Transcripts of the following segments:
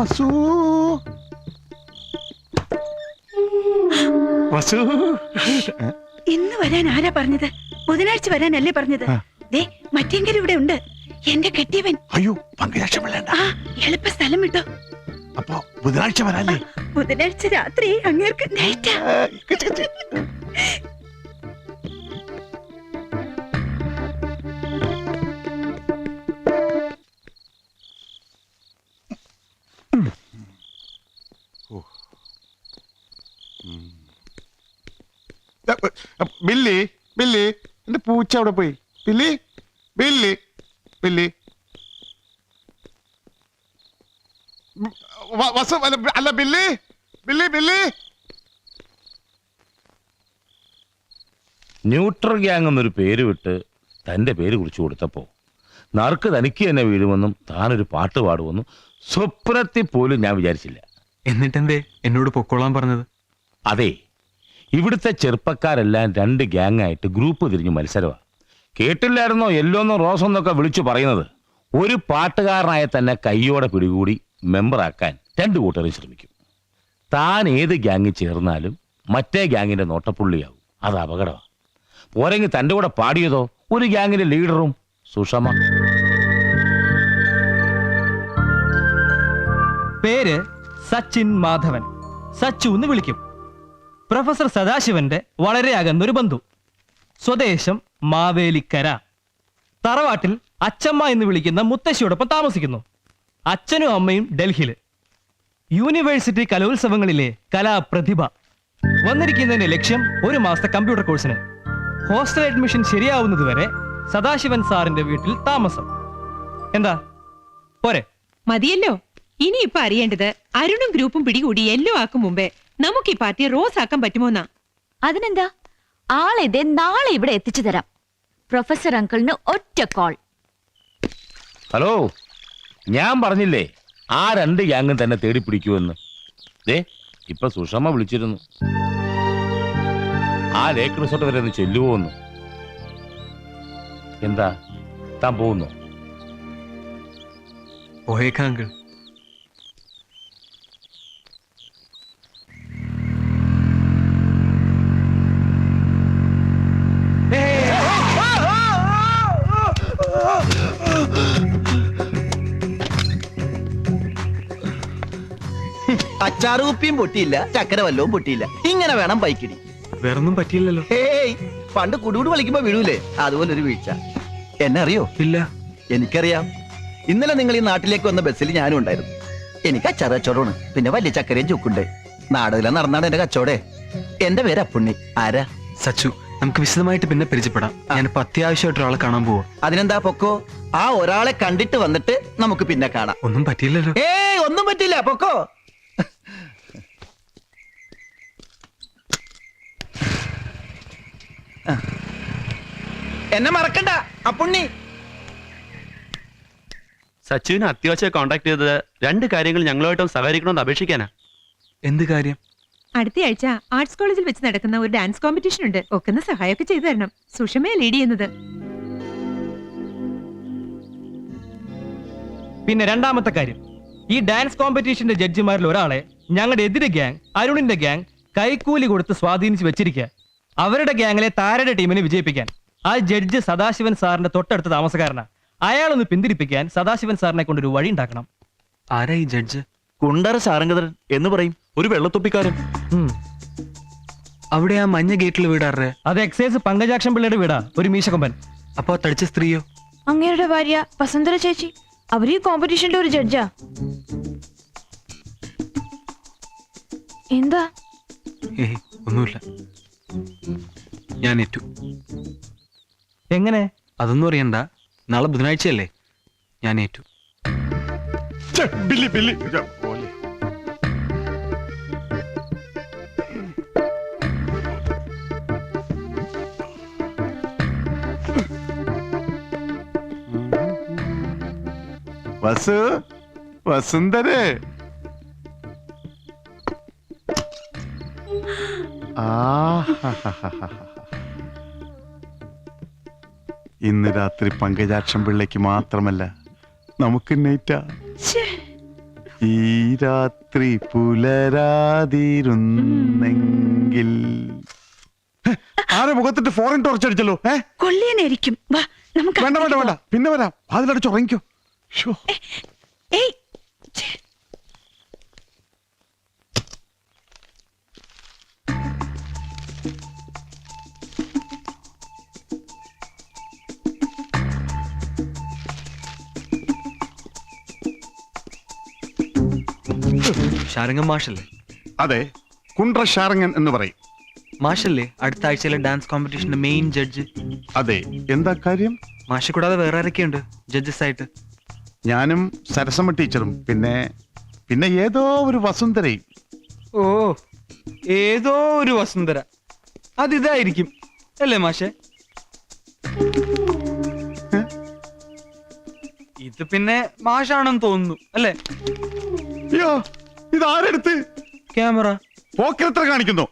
വസു. വസു. ഇന്ന് വരാൻ ആരാ പറഞ്ഞത്? ബുധനാഴ്ച വരാനല്ലേ പറഞ്ഞത്. ദേ മറ്റെങ്കിലും ഇവിടെ ഉണ്ട്. എന്റെ കെട്ടിയവൻ. അയ്യോ പങ്കജാക്ഷ പിള്ളേണ്ട ആ എളുപ്പ സ്ഥലം വിട്ടോ. അപ്പൊ ബുധനാഴ്ച വരാല്ലേ? ബുധനാഴ്ച രാത്രി അങ്ങേർക്ക് നൈറ്റാ ബില്ലി ബില്ലി എന്റെ പൂച്ച അവിടെ പോയി. Billy Billy Billy. വസു അല്ല അല്ല Billy Billy Billy. Neutral gang എന്നൊരു പേര് വിട്ട് തന്റെ പേര് കുറിച്ചു കൊടുത്തപ്പോ നറുക്ക് തനിക്ക് തന്നെ വീഴുമെന്നും താനൊരു പാട്ട് പാടുമെന്നും സ്വപ്നത്തിൽ പോലും ഞാൻ വിചാരിച്ചില്ല. എന്നിട്ടെന്തേ? എന്നോട് പൊക്കോളാൻ പറഞ്ഞത്? അതെ ഇവിടുത്തെ ചെറുപ്പക്കാരെല്ലാം രണ്ട് ഗ്യാങ് ആയിട്ട് ഗ്രൂപ്പ് തിരിഞ്ഞു മത്സരമാണ് കേട്ടില്ലായിരുന്നോ എല്ലോന്നും റോസെന്നൊക്കെ വിളിച്ചു പറയുന്നത്? ഒരു പാട്ടുകാരനായ തന്നെ കയ്യോടെ പിടികൂടി മെമ്പറാക്കാൻ രണ്ട് കൂട്ടരും ശ്രമിക്കും. താൻ ഏത് ഗ്യാങ് ചേർന്നാലും മറ്റേ ഗ്യാങ്ങിന്റെ നോട്ടപ്പുള്ളിയാവും. അത് അപകടമാണ് പോരെങ്കിൽ തന്റെ കൂടെ പാടിയതോ? ഒരു ഗ്യാങ്ങിന്റെ ലീഡറും സുഷമ. പേര് സച്ചിൻ മാധവൻ. സച്ചു എന്ന് വിളിക്കും. പ്രൊഫസർ സദാശിവന്റെ വളരെ അകന്നൊരു ബന്ധു. സ്വദേശം മാവേലിക്കര. തറവാട്ടിൽ അച്ചമ്മ എന്ന് വിളിക്കുന്ന മുത്തശ്ശിയോടൊപ്പം താമസിക്കുന്നു. അച്ഛനും അമ്മയും ഡൽഹിയിൽ യൂണിവേഴ്സിറ്റി കലോത്സവങ്ങളിലെ കലാപ്രതിഭ. വന്നിരിക്കുന്നതിന്റെ ലക്ഷ്യം ഒരു മാസത്തെ കമ്പ്യൂട്ടർ കോഴ്സിന്. ഹോസ്റ്റൽ അഡ്മിഷൻ ശരിയാവുന്നതുവരെ സദാശിവൻ സാറിന്റെ വീട്ടിൽ താമസം. എന്താ? പോരെ. മതിയല്ലോ. ഇനി അറിയേണ്ടത് അരുണും ഗ്രൂപ്പും പിടികൂടി എല്ലോ ആക്കും മുമ്പേ നമുക്ക് ഈ പാർട്ടി റോസ് ആക്കാൻ പറ്റുമോന്നാ? അതിനെന്താ? ആളെതേ നാളെ ഇവിടെ എത്തിച്ചു തരാം. പ്രൊഫസർ അങ്കിളിന് ഒറ്റ കോൾ. ഹലോ ഞാൻ പറഞ്ഞില്ലേ ആ രണ്ട് ഗ്യാങ്ങും തന്നെ തേടി പിടിക്കുമെന്ന്. ദേ ഇപ്പൊ സുഷമ വിളിച്ചിരുന്നു. ആ ലേക്ക് റിസോർട്ട് വരെ ഒന്ന് ചെല്ലുവോന്ന്. എന്താ താൻ പോകുന്നു? പോയേക്കാങ്കിൾ അച്ചാറ് കുപ്പിയും പൊട്ടിയില്ല ചക്കര വല്ലവും പൊട്ടിയില്ല. ഇങ്ങനെ വേണം ബൈക്കിടി വേറൊന്നും പറ്റിയില്ലല്ലോ. ഏയ് പണ്ട് കുടുകൂട് വിളിക്കുമ്പോ വീഴൂലേ അതുപോലെ ഒരു വീഴ്ച. എന്നെ അറിയോ? ഇല്ല. എനിക്കറിയാം. ഇന്നലെ നിങ്ങൾ ഈ നാട്ടിലേക്ക് വന്ന ബസ്സിൽ ഞാനും ഉണ്ടായിരുന്നു. എനിക്ക് അച്ചാറ് കച്ചവടമാണ്. പിന്നെ വലിയ ചക്കരയും ചുക്കുണ്ട്. നാടകം നടന്നാണ് എന്റെ കച്ചവടേ. എന്റെ പേര് അപ്പുണ്ണി. ആരാ? സച്ചു നമുക്ക് വിശദമായിട്ട് പിന്നെ പരിചയപ്പെടാം. ഞാനിപ്പോ അത്യാവശ്യമായിട്ട് ഒരാളെ കാണാൻ പോവാ. അതിനെന്താ പൊക്കോ? ആ ഒരാളെ കണ്ടിട്ട് വന്നിട്ട് നമുക്ക് പിന്നെ കാണാം. ഒന്നും പറ്റിയില്ലല്ലോ. ഏയ് ഒന്നും പറ്റില്ല പൊക്കോ? എന്നെ മറക്കണ്ട അപ്പുണ്ണി സച്ചുവിനെ അത്യാവശ്യം കോണ്ടാക്ട് ചെയ്തത് രണ്ട് കാര്യങ്ങൾ ഞങ്ങളുമായിട്ടും സഹകരിക്കണമെന്ന് അപേക്ഷിക്കാനാ. എന്ത് കാര്യം? അടുത്തയാഴ്ച ആർട്സ് കോളേജിൽ വെച്ച് നടക്കുന്ന ഒരു ഡാൻസ് കോമ്പറ്റീഷൻ ഉണ്ട്. ഒക്കെ സഹായമൊക്കെ ചെയ്തു തരണം. സുഷമയെ ലീഡ് ചെയ്യുന്നത്. പിന്നെ രണ്ടാമത്തെ കാര്യം. ഈ ഡാൻസ് കോമ്പറ്റീഷന്റെ ജഡ്ജിമാരിൽ ഒരാളെ ഞങ്ങളുടെ എതിരെ ഗ്യാങ് അരുണിന്റെ ഗ്യാങ് കൈക്കൂലി കൊടുത്ത് സ്വാധീനിച്ച് വെച്ചിരിക്കുക അവരുടെ ഗ്യാങ്ങിലെ താരയുടെ ടീമിനെ വിജയിപ്പിക്കാൻ ആ ജഡ്ജ് സദാശിവൻ സാറിന്റെ തൊട്ടടുത്ത താമസക്കാരനാ. അയാളൊന്ന് പിന്തിരിപ്പിക്കാൻ സദാശിവൻ സാറിനെ കൊണ്ട് ഒരു വഴി ഉണ്ടാക്കണം. ആരാ ഈ ജഡ്ജ്? കുണ്ടറ സാരംഗതരൻ എന്ന് പറയും. ഒരു വെള്ളത്തൊപ്പിക്കാരൻ. അവിടെ ആ മഞ്ഞ ഗേറ്റിൽ വീടാറേ അത് എക്സൈസ് പങ്കജാക്ഷൻ പിള്ളയുടെ വീടാ. ഒരു മീശക്കൊമ്പൻ. അപ്പൊ തടിച്ച സ്ത്രീയോ? അങ്ങേരുടെ ഭാര്യ വസന്തര ചേച്ചി. അവർ ഈ കോമ്പറ്റീഷന്റെ ഒരു ജഡ്ജാ എന്താ? ഏയ് ഒന്നുമില്ല. ഞാൻ ഏറ്റു എങ്ങനെ? അതൊന്നും അറിയണ്ട. നാളെ ബുധനാഴ്ചയല്ലേ. ഞാൻ ഏറ്റു ഛെ, ബില്ലി ബില്ലി. വസു വസുന്ധരേ. ഇന്ന് രാത്രി പങ്കജാക്ഷം പിള്ളയ്ക്ക് മാത്രമല്ല നമുക്ക് നൈറ്റാ ഈ രാത്രി പുലരാതിരുന്നെങ്കിൽ. ആരെ മുഖത്തിട്ട് ഫോറിൻ ടോർച്ച് അടിച്ചല്ലോ? ഏ കൊള്ളിയനായിരിക്കും വാ നമുക്ക് വേണ്ട വേണ്ട വേണ്ട. പിന്നെ വരാം. അതിലടിച്ചുറങ്ങിക്കോ. ഏയ് ഷാരംഗം മാഷല്ലേ? അതെ കുണ്ട്ര ഷാരംഗൻ എന്ന് പറയും. മാഷല്ലേ അടുത്ത ആഴ്ചയിലെ ഡാൻസ് കോമ്പറ്റീഷന്റെ മെയിൻ ജഡ്ജ് അതെ എന്താ കാര്യം? മാഷ കൂടാതെ വേറെ ആരൊക്കെയുണ്ട് ജഡ്ജസ് ആയിട്ട്? ഞാനും സരസമ്മ ടീച്ചറും പിന്നെ പിന്നെ ഏതോ ഒരു വസുന്ധരയും. ഓ ഏതോ ഒരു വസുന്ധര. അതിതായിരിക്കും അല്ലേ മാഷെ? ഇത് പിന്നെ മാഷാണെന്ന് തോന്നുന്നു അല്ലേ? അയ്യോ ക്യാമറ. കാണിക്കുന്നു?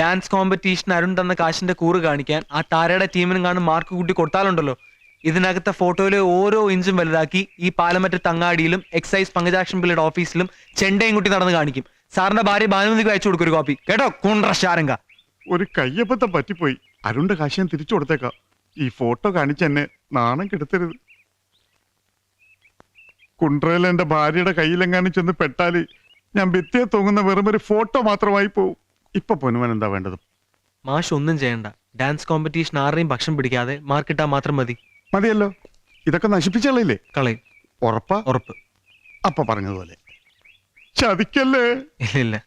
ഡാൻസ് കോമ്പറ്റീഷൻ അരുൺ തന്ന കാശിന്റെ കൂറ് കാണിക്കാൻ ആ താരയുടെ ടീമിനും കാണും മാർക്ക് കൂട്ടി കൊടുത്താലുണ്ടല്ലോ. ഇതിനകത്തെ ഫോട്ടോയിലെ ഓരോ ഇഞ്ചും വലുതാക്കി ഈ പാലമറ്റ തങ്ങാടിയിലും എക്സൈസ് പങ്കജാക്ഷൻ പിള്ളയുടെ ഓഫീസിലും ചെണ്ടയും കുട്ടി നടന്ന് കാണിക്കും. സാറിന്റെ ഭാര്യ ഭാനുമതിക്ക് അയച്ചു കൊടുക്കും ഒരു കോപ്പി കേട്ടോ? കുണ്ട്ര ഷാരംഗ ഒരു കയ്യബദ്ധം പറ്റിപ്പോയി. അരുണിന്റെ കാശ് ഞാൻ തിരിച്ചു കൊടുത്തേക്കാം. ഈ ഫോട്ടോ കാണിച്ചെന്നെ നാണം കെടുത്തരുത്. കുണ്ട്രയിൽ എന്റെ ഭാര്യയുടെ കയ്യിലെങ്ങാനും ചെന്ന് പെട്ടാൽ ഞാൻ ഭിത്തിയെ തൂങ്ങുന്ന വെറും ഒരു ഫോട്ടോ മാത്രമായി പോവും. ഇപ്പൊ പൊന്നുവൻ എന്താ വേണ്ടത്? മാഷ് ഒന്നും ചെയ്യണ്ട. ഡാൻസ് കോമ്പറ്റീഷൻ ആരുടെയും ഭക്ഷണം പിടിക്കാതെ മാർക്കിട്ടാ മാത്രം മതി. മതിയല്ലോ. ഇതൊക്കെ നശിപ്പിച്ചല്ലേ കളയും ഉറപ്പാ? ഉറപ്പ്. അപ്പൊ പറഞ്ഞതുപോലെ. ചതിക്കല്ലേ? ഇല്ല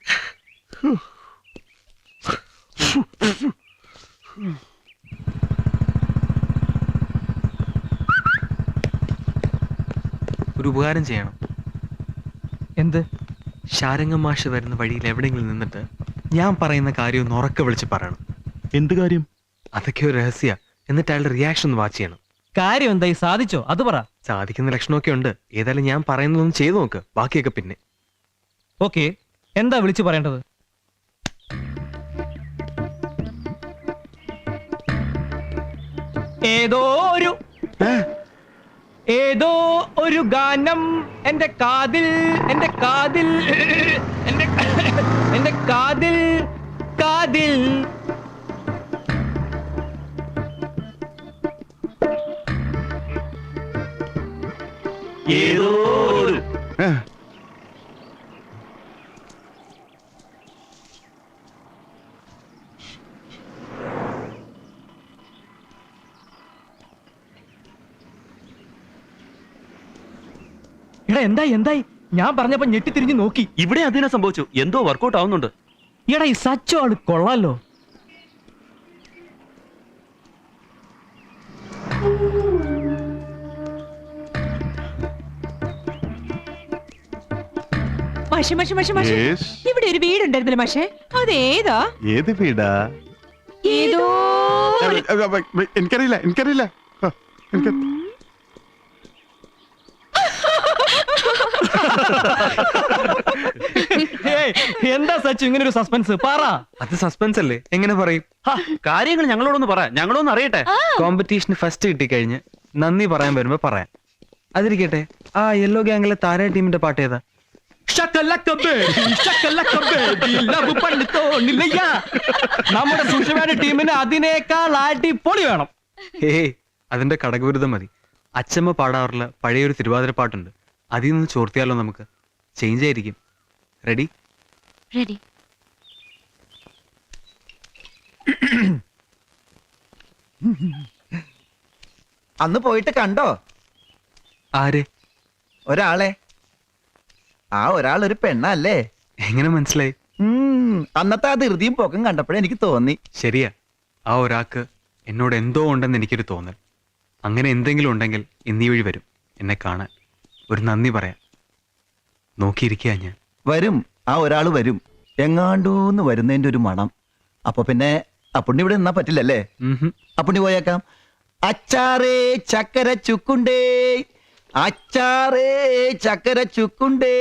ഒരു ഉപകാരം ചെയ്യണം. എന്ത്? ശാരംഗം മാഷ് വരുന്ന വഴിയിൽ എവിടെയെങ്കിലും നിന്നിട്ട് ഞാൻ പറയുന്ന കാര്യം ഒന്ന് ഉറക്കെ വിളിച്ച് പറയണം. എന്ത് കാര്യം? അതൊക്കെ ഒരു രഹസ്യ. എന്നിട്ട് അയാളുടെ റിയാക്ഷൻ ഒന്ന് വാച്ച് ചെയ്യണം. കാര്യം എന്തായി? സാധിച്ചോ? അത് പറ. സാധിക്കുന്ന ലക്ഷണമൊക്കെ ഉണ്ട്. ഏതായാലും ഞാൻ പറയുന്നതൊന്നും ചെയ്തു നോക്ക്. ബാക്കിയൊക്കെ പിന്നെ. ഓക്കെ. എന്താ വിളിച്ചു പറയേണ്ടത്? ഏതോ ഒരു ഏതോ ഒരു ഗാനം എന്റെ കാതിൽ എന്റെ കാതിൽ എന്റെ എന്റെ കാതിൽ കാതിൽ എടാ എന്തായി എന്തായി? ഞാൻ പറഞ്ഞപ്പോ ഞെട്ടിത്തിരിഞ്ഞ് നോക്കി. ഇവിടെ അതിനെ സംഭവിച്ചു? എന്തോ വർക്കൗട്ട് ആവുന്നുണ്ട്. എടാ ഈ സച്ചോ ആൾ കൊള്ളാലോ. മാഷെ മാഷെ മാഷെ മാഷെ. yes. ഇവിടെ ഒരു വീടുണ്ടായിരുന്നല്ലോ മാഷെ. അതേതാ? ഏത് വീടാ? ഏതോ എനിക്കറിയില്ല എനിക്കറിയില്ല. എനിക്ക് ഏയ്, എന്താ സച്ചു ഇങ്ങനെ ഒരു സസ്പെൻസ് പറ. അത് സസ്പെൻസ് അല്ലേ? എങ്ങനെ പറയും? ഹാ, കാര്യങ്ങൾ ഞങ്ങളോടൊന്ന് പറ. ഞങ്ങളൊന്ന് അറിയട്ടെ. കോമ്പറ്റീഷൻ ഫസ്റ്റ് കിട്ടിക്കഴിഞ്ഞ് നന്ദി പറയാൻ വരുമ്പോ പറയാം. അതിരിക്കട്ടെ. ആ യെല്ലോ ഗാങ്ങിലെ താര ടീമിന്റെ പാട്ട് ഏതാ? Shakalaka baby, Shakalaka baby, love പണ്ട് തോന്നില്ലയ്യാ. നമ്മുടെ സുഷമയുടെ ടീമിന് അതിനേക്കാൾ അടിപൊളി വേണം. ഏയ് അതിന്റെ കടകവിരുദ്ധം മതി. അച്ചമ്മ പാടാറുള്ള പഴയൊരു തിരുവാതിര പാട്ടുണ്ട്. അതിൽ നിന്ന് ചോർത്തിയാലോ നമുക്ക്? ചേഞ്ച് ആയിരിക്കും. റെഡി റെഡി അന്ന് പോയിട്ട് കണ്ടോ? ആരെ? ഒരാളെ. ആ ഒരാൾ ഒരു പെണ്ണല്ലേ? എങ്ങനെ മനസ്സിലായി? അന്നത്തെ ആ ധൃതിയും പോക്കും കണ്ടപ്പോഴേ എനിക്ക് തോന്നി. ശരിയാ. ആ ഒരാൾക്ക് എന്നോട് എന്തോ ഉണ്ടെന്ന് എനിക്കൊരു തോന്നൽ. അങ്ങനെ എന്തെങ്കിലും ഉണ്ടെങ്കിൽ ഇന്നീ വഴി വരും. എന്നെ കാണാൻ. ഒരു നന്ദി പറയാം. നോക്കിയിരിക്കുക ഞാൻ. വരും. ആ ഒരാൾ വരും. എങ്ങാണ്ടൂന്ന് വരുന്നതിന്റെ ഒരു മണം. അപ്പൊ പിന്നെ അപ്പുണ്ണി ഇവിടെ നിന്നാ പറ്റില്ലല്ലേ. അപ്പുണ്ണി പോയേക്കാം. അച്ചാറേ ചക്കര ചുക്കുണ്ടേ അച്ചാറേ ചക്കര ചുക്കുണ്ടേ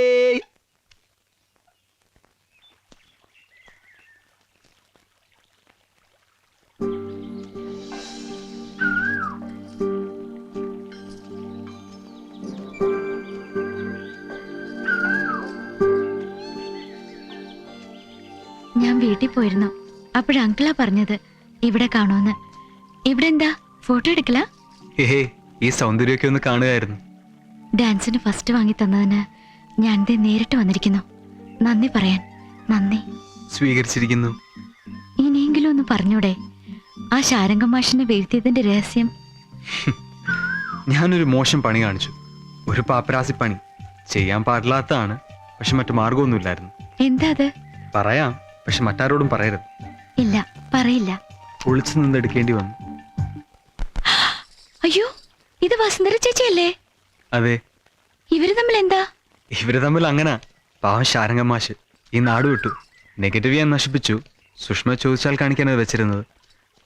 വീട്ടിൽ പോയിരുന്നു. അപ്പോഴ അങ്കിളാ പറഞ്ഞത് ഇവിടെ കാണുമെന്ന്. ഇവിടെ എന്താ ഫോട്ടോ എടുക്കല? ഏഹേ ഈ സൗന്ദര്യമൊക്കെ ഒന്ന് കാണുകയായിരുന്നു. ഡാൻസിന് ഫസ്റ്റ് വാങ്ങി തന്നതിന് ഞാൻ ദേ നേരിട്ട് വന്നിരിക്കുന്നു. നന്ദി പറയാൻ. നന്ദി. സ്വീകരിച്ചിരിക്കുന്നു. ഇനിയെങ്കിലും ഒന്ന് പറഞ്ഞൂടെ? ആ ശാരംഗ മാഷിനെ വീഴ്ത്തിയതിന്റെ രഹസ്യം. ഞാനൊരു മോശം പണി കാണിച്ചു. ഒരു പാപ്പരാസി പണി. ചെയ്യാൻ പാടില്ലാത്തതാണ്. പക്ഷെ മറ്റു മാർഗമൊന്നുമില്ലായിരുന്നു എന്താ അത്? പറയാം. പക്ഷെ മറ്റാരോടും പറയരുത്. ഇല്ല പറയില്ല. ഒളിച്ചു നിന്ന് എടുക്കേണ്ടി വന്നു. അയ്യോ ഇത് വസുന്ധര ചേച്ചിയല്ലേ? അതെ. ഇവർ തമ്മിൽ എന്താ? ഇവർ തമ്മിൽ അങ്ങനെ. പാവം ശാരംഗമാഷ് ഈ നാട് വിട്ടു. നെഗറ്റീവ് ഞാൻ നശിപ്പിച്ചു. സുഷ്മ ചോദിച്ചാൽ കാണിക്കാനത് വെച്ചിരുന്നത്.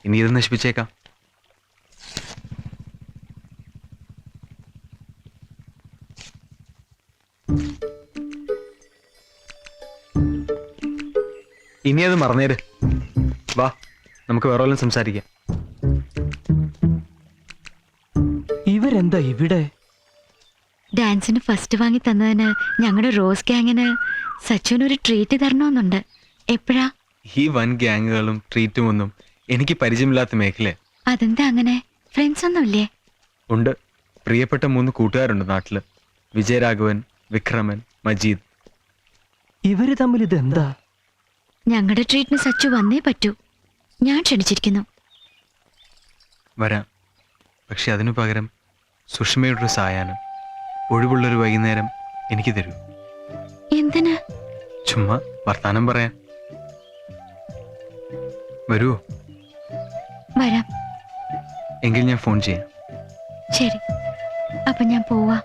ഇനി ഇത് നശിപ്പിച്ചേക്കാം. ഇനി അത് മറന്നേര്. വാ നമുക്ക് വേറെ വല്ലതും സംസാരിക്കാം. ഇവരെന്താ ഇവിടെ? ഡാൻസിന് ഫസ്റ്റ് വാങ്ങി തന്നതിന് ഞങ്ങളുടെ റോസ് ഗ്യാങ്ങിന് സച്ചുവിന് ഒരു ട്രീറ്റ് തരണമെന്നുണ്ട്. എപ്പോഴാ? ഈ വൻ ഗ്യാങ്ങുകളും ട്രീറ്റും ഒന്നും എനിക്ക് പരിചയമില്ലാത്ത മേഖല അതെന്താ അങ്ങനെ? ഫ്രണ്ട്സ് ഒന്നുമില്ലേ? ഉണ്ട്. പ്രിയപ്പെട്ട മൂന്ന് കൂട്ടുകാരുണ്ട് നാട്ടിൽ. വിജയരാഘവൻ വിക്രമൻ മജീദ്. ഇവർ തമ്മിൽ ഇതെന്താ? ഞങ്ങളുടെ ട്രീറ്റിന് സച്ചു വന്നേ പറ്റൂ. ഞാൻ ക്ഷണിച്ചിരിക്കുന്നു. വരാം. പക്ഷെ അതിനു പകരം സുഷമയുടെ ഒരു സായാഹ്നം. ഒഴിവുള്ളൊരു വൈകുന്നേരം എനിക്ക് തരൂ. എന്തിനാ? ചുമ്മാ വർത്താനം പറയാ വരൂ. വരാം. എങ്കിൽ ഞാൻ ഫോൺ ചെയ്യാം. ശരി. അപ്പൊ ഞാൻ പോവാ.